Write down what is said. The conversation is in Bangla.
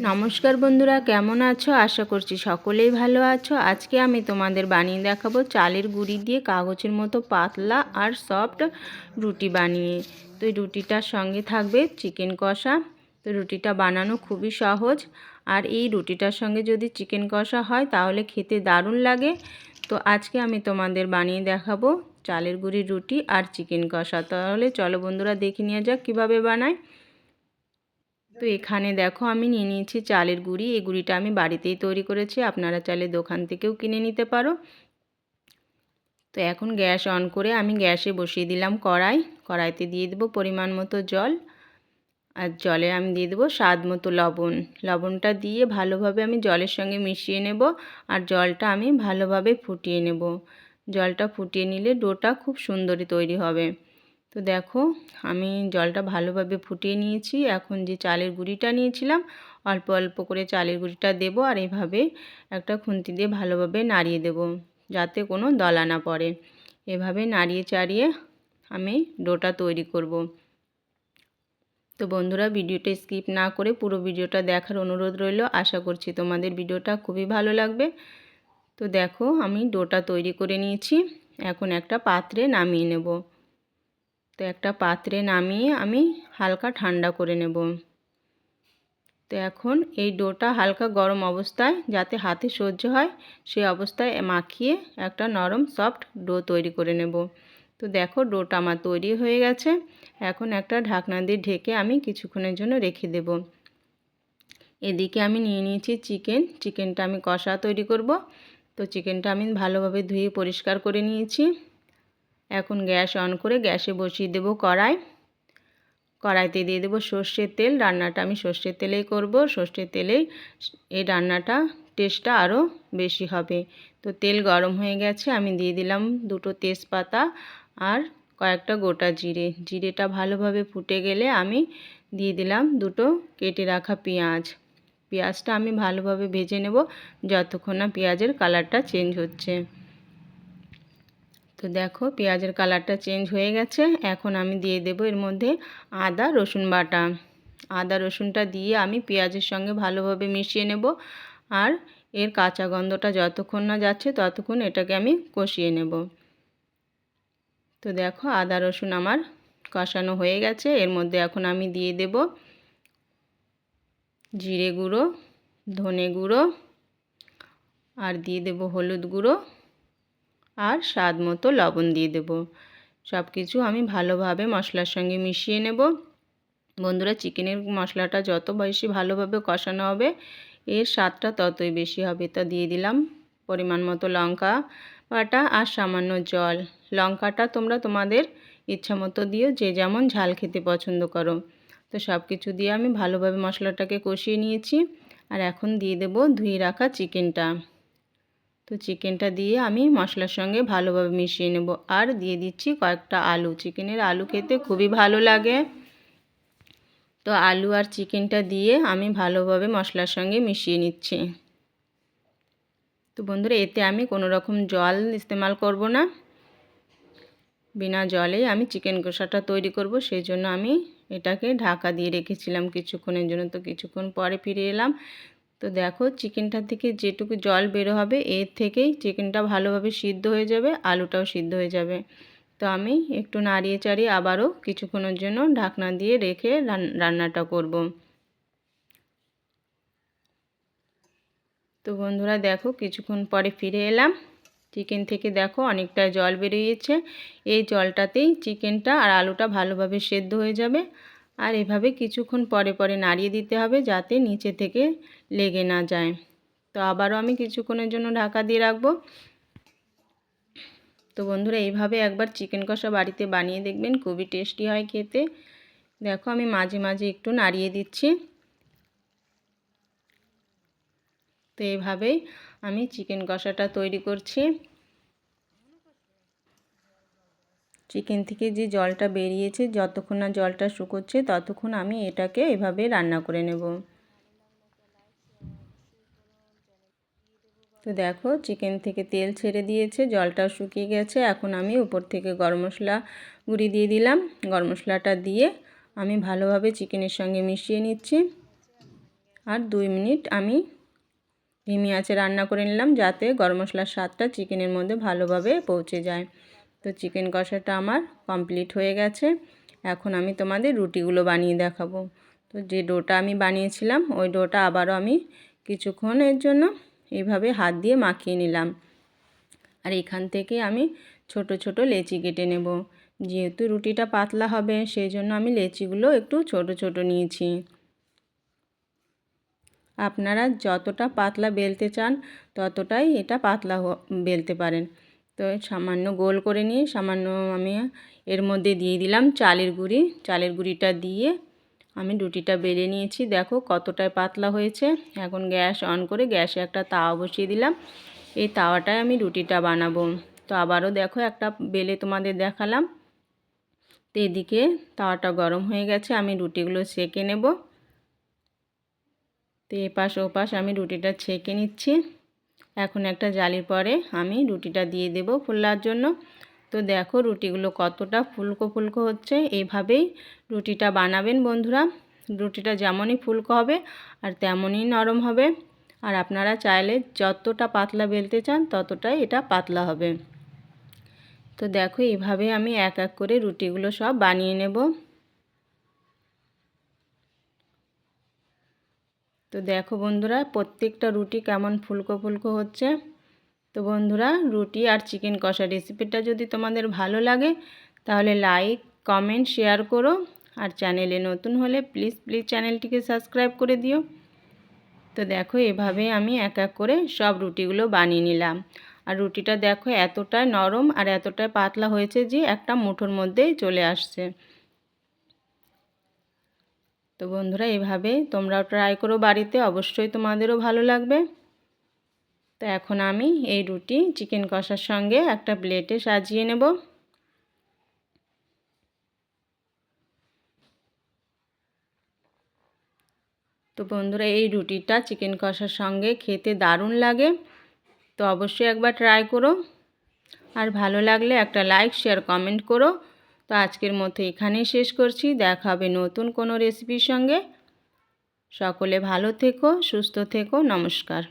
নমস্কার বন্ধুরা, কেমন আছো? আশা করছি সকলেই ভালো আছো। আজকে আমি তোমাদের বানিয়ে দেখাবো চালের গুঁড়ি দিয়ে কাগজের মতো পাতলা আর সফট রুটি বানিয়ে। তো রুটিটার সঙ্গে থাকবে চিকেন কষা। তো রুটিটা বানানো খুবই সহজ। আর এই রুটিটার সঙ্গে যদি চিকেন কষা হয়, তাহলে খেতে দারুণ লাগে। তো আজকে আমি তোমাদের বানিয়ে দেখাবো চালের গুঁড়ির রুটি আর চিকেন কষা। তাহলে চলো বন্ধুরা, দেখে নিয়ে যাক কীভাবে বানায়। তো এখানে দেখো আমি নিয়ে নিয়েছি চালের গুঁড়ি। এই গুঁড়িটা আমি বাড়িতেই তৈরি করেছি। আপনারা চাইলে দোকান থেকেও কিনে নিতে পারো। তো এখন গ্যাস অন করে আমি গ্যাসে বসিয়ে দিলাম কড়াই। কড়াইতে দিয়ে দেবো পরিমাণ মতো জল। আর জলে আমি দিয়ে দেবো স্বাদ মতো লবণ। লবণটা দিয়ে ভালোভাবে আমি জলের সঙ্গে মিশিয়ে নেব আর জলটা আমি ভালোভাবে ফুটিয়ে নেব। জলটা ফুটিয়ে নিলে ডোটা খুব সুন্দরই তৈরি হবে। তো দেখো, আমি জলটা ভালোভাবে ফুটিয়ে নিয়েছি। এখন যে চালের গুঁড়িটা নিয়েছিলাম, অল্প অল্প করে চালের গুঁড়িটা দেবো আর এভাবে একটা খুন্তি দিয়ে ভালোভাবে নাড়িয়ে দেব, যাতে কোনো দলা না পড়ে। এভাবে নাড়িয়ে চাড়িয়ে আমি ডোটা তৈরি করব। তো বন্ধুরা, ভিডিওটা স্কিপ না করে পুরো ভিডিওটা দেখার অনুরোধ রইল। আশা করছি তোমাদের ভিডিওটা খুবই ভালো লাগবে। তো দেখো, আমি ডোটা তৈরি করে নিয়েছি। এখন একটা পাত্রে নামিয়ে নেব। তো একটা পাত্রে নামিয়ে আমি হালকা ঠান্ডা করে নেব। তো এখন এই ডোটা হালকা গরম অবস্থায় যাতে হাতে সহ্য হয় সেই অবস্থায় মাখিয়ে একটা নরম সফট ডো তৈরি করে নেব। তো দেখো ডোটা আমার তৈরি হয়ে গেছে। এখন একটা ঢাকনা দিয়ে ঢেকে আমি কিছুক্ষণের জন্য রেখে দেব। এদিকে আমি নিয়ে নিয়েছি চিকেন। চিকেনটা আমি কষা তৈরি করব। তো চিকেনটা আমি ভালোভাবে ধুয়ে পরিষ্কার করে নিয়েছি। এখন গ্যাস অন করে গ্যাসে বসিয়ে দেব কড়াই। কড়াইতে দিয়ে দেবো সর্ষের তেল। রান্নাটা আমি সর্ষের তেলেই করব। সর্ষের তেলেই এই রান্নাটা টেস্টটা আরও বেশি হবে। তো তেল গরম হয়ে গেছে, আমি দিয়ে দিলাম দুটো তেজপাতা আর কয়েকটা গোটা জিরে। জিরেটা ভালোভাবে ফুটে গেলে আমি দিয়ে দিলাম দুটো কেটে রাখা পেঁয়াজ। পেঁয়াজটা আমি ভালোভাবে ভেজে নেব, যতক্ষণ না পেঁয়াজের কালারটা চেঞ্জ হচ্ছে। তো দেখো পেঁয়াজের কালারটা চেঞ্জ হয়ে গেছে। এখন আমি দিয়ে দেব এর মধ্যে আদা, রসুন বাটা। আদা, রসুনটা দিয়ে আমি পেঁয়াজের সঙ্গে ভালোভাবে মিশিয়ে নেব। আর এর কাঁচা গন্ধটা যতক্ষণ না যাচ্ছে ততক্ষণ এটাকে আমি কষিয়ে নেব। তো দেখো আদা, রসুন আমার কষানো হয়ে গেছে। এর মধ্যে এখন আমি দিয়ে দেব জিরে গুঁড়ো, ধনে গুঁড়ো, আর দিয়ে দেব হলুদ গুঁড়ো। আর স্বাদ মতো লবণ দিয়ে দেব। সব কিছু আমি ভালোভাবে মশলার সঙ্গে মিশিয়ে নেব। বন্ধুরা, চিকেনের মশলাটা যত বেশি ভালোভাবে কষানো হবে, এর স্বাদটা ততই বেশি হবে। তা দিয়ে দিলাম পরিমাণ মতো লঙ্কা বাটা আর সামান্য জল। লঙ্কাটা তোমরা তোমাদের ইচ্ছা মতো দিও, যে যেমন ঝাল খেতে পছন্দ করো। তো সব কিছু দিয়ে আমি ভালোভাবে মশলাটাকে কষিয়ে নিয়েছি। আর এখন দিয়ে দেব ধুয়ে রাখা চিকেনটা। তো চিকেনটা দিয়ে আমি মশলার সঙ্গে ভালোভাবে মিশিয়ে নেব। আর দিয়ে দিচ্ছি কয়েকটা আলু। চিকেনের আলু খেতে খুবই ভালো লাগে। তো আলু আর চিকেনটা দিয়ে আমি ভালোভাবে মশলার সঙ্গে মিশিয়ে নিচ্ছি। তো বন্ধুরা, এতে আমি কোনো রকম জল ইস্তেমাল করব না। বিনা জলেই আমি চিকেন কষাটা তৈরি করব। সেই জন্য আমি এটাকে ঢাকা দিয়ে রেখেছিলাম কিছুক্ষণের জন্য। তো কিছুক্ষণ পরে ফিরে এলাম। তো দেখো চিকেনটা থেকে যেটুকু জল বেরো হবে, এর থেকেই চিকেনটা ভালোভাবে সিদ্ধ হয়ে যাবে, আলুটাও সিদ্ধ হয়ে যাবে। তো আমি একটু নাড়িয়ে চাড়িয়ে আবারও কিছুক্ষণের জন্য ঢাকনা দিয়ে রেখে রান্নাটা করব। তো বন্ধুরা দেখো কিছুক্ষণ পরে ফিরে এলাম। চিকেন থেকে দেখো অনেকটা জল বেরিয়েছে। এই জলটাতেই চিকেনটা আর আলুটা ভালোভাবে সেদ্ধ হয়ে যাবে। আর এভাবে কিছুক্ষণ পরে পরে নাড়িয়ে দিতে হবে যাতে নিচে থেকে লেগে না যায়। তো আবারও আমি কিছুক্ষণের জন্য ঢাকা দিয়ে রাখব। তো বন্ধুরা, এইভাবে একবার চিকেন কষা বাড়িতে বানিয়ে দেখবেন, খুবই টেস্টি হয় খেতে। দেখো, আমি মাঝে মাঝে একটু নাড়িয়ে দিচ্ছি। তো এইভাবেই আমি চিকেন কষাটা তৈরি করছি। চিকেন থেকে যে জলটা বেরিয়েছে, যতক্ষণ না জলটা শুকোচ্ছে, ততক্ষণ আমি এটাকে এভাবে রান্না করে নেব। তো দেখো, চিকেন থেকে তেল ছেড়ে দিয়েছে, জলটা শুকিয়ে গেছে। এখন আমি উপর থেকে গরম মশলা গুঁড়ি দিয়ে দিলাম। গরম মশলাটা দিয়ে আমি ভালোভাবে চিকেনের সঙ্গে মিশিয়ে নিচ্ছি। আর দুই মিনিট আমি ধিমি আঁচে রান্না করে নিলাম, যাতে গরম মশলার স্বাদটা চিকেনের মধ্যে ভালোভাবে পৌঁছে যায়। তো চিকেন কষাটা আমার কমপ্লিট হয়ে গেছে। এখন আমি তোমাদের রুটিগুলো বানিয়ে দেখাবো। তো যে ডোটা আমি বানিয়েছিলাম, ওই ডোটা আবারও আমি কিছুক্ষণের জন্য এইভাবে হাত দিয়ে মাখিয়ে নিলাম। আর এখান থেকে আমি ছোট ছোট লেচি কেটে নেব। যেহেতু রুটিটা পাতলা হবে, সেই জন্য আমি লেচিগুলো একটু ছোট ছোট নিয়েছি। আপনারা যতটা পাতলা বেলতে চান, ততটাই এটা পাতলা বেলতে পারেন। তো সামান্য গোল করে নিয়ে সামান্য আমি এর মধ্যে দিয়ে দিলাম চালের গুঁড়ি। চালের গুঁড়িটা দিয়ে আমি রুটিটা বেলে নিয়েছি। দেখো কতটাই পাতলা হয়েছে। এখন গ্যাস অন করে গ্যাসে একটা তাওয়া বসিয়ে দিলাম। এই তাওয়াটায় আমি রুটিটা বানাবো। তো আবারও দেখো একটা বেলে তোমাদের দেখালাম। তো এদিকে তাওয়াটা গরম হয়ে গেছে, আমি রুটিগুলো সেকে নেব। তো এপাশ ওপাশ আমি রুটিটা ছেঁকে নিচ্ছি। এখন একটা জালির পরে আমি রুটিটা দিয়ে দেব ফুলার জন্য। তো দেখো রুটিগুলো কতটা ফুলকো ফুলকো হচ্ছে। এইভাবেই রুটিটা বানাবেন বন্ধুরা। রুটিটা যেমনই ফুলকো হবে আর তেমনই নরম হবে। আর আপনারা চাইলে যতটা পাতলা বেলতে চান ততটাই এটা পাতলা হবে। তো দেখো এইভাবে আমি এক এক করে রুটিগুলো সব বানিয়ে নেব। তো দেখো বন্ধুরা, প্রত্যেকটা রুটি কেমন ফুলকো ফুলকো হচ্ছে। তো বন্ধুরা, রুটি আর চিকেন কষা রেসিপিটা যদি তোমাদের ভালো লাগে, তাহলে লাইক কমেন্ট শেয়ার করো। আর চ্যানেলে নতুন হলে প্লিজ প্লিজ চ্যানেলটিকে সাবস্ক্রাইব করে দিও। তো দেখো, এভাবে আমি এক এক করে সব রুটিগুলো বানিয়ে নিলাম। আর রুটিটা দেখো এতটাই নরম আর এতটাই পাতলা হয়েছে যে একটা মুঠোর মধ্যেই চলে আসছে। তো বন্ধুরা, এভাবে তোমরাও ট্রাই করো বাড়িতে, অবশ্যই তোমাদেরও ভালো লাগবে। তো এখন আমি এই রুটি চিকেন কষার সঙ্গে একটা প্লেটে সাজিয়ে নেব। তো বন্ধুরা, এই রুটিটা চিকেন কষার সঙ্গে খেতে দারুণ লাগে। তো অবশ্যই একবার ট্রাই করো। আর ভালো লাগলে একটা লাইক শেয়ার কমেন্ট করো। তো আজকের মতো এখানেই শেষ করছি। দেখা হবে নতুন কোনো রেসিপির সঙ্গে। সকলে ভালো থেকো, সুস্থ থেকো, নমস্কার।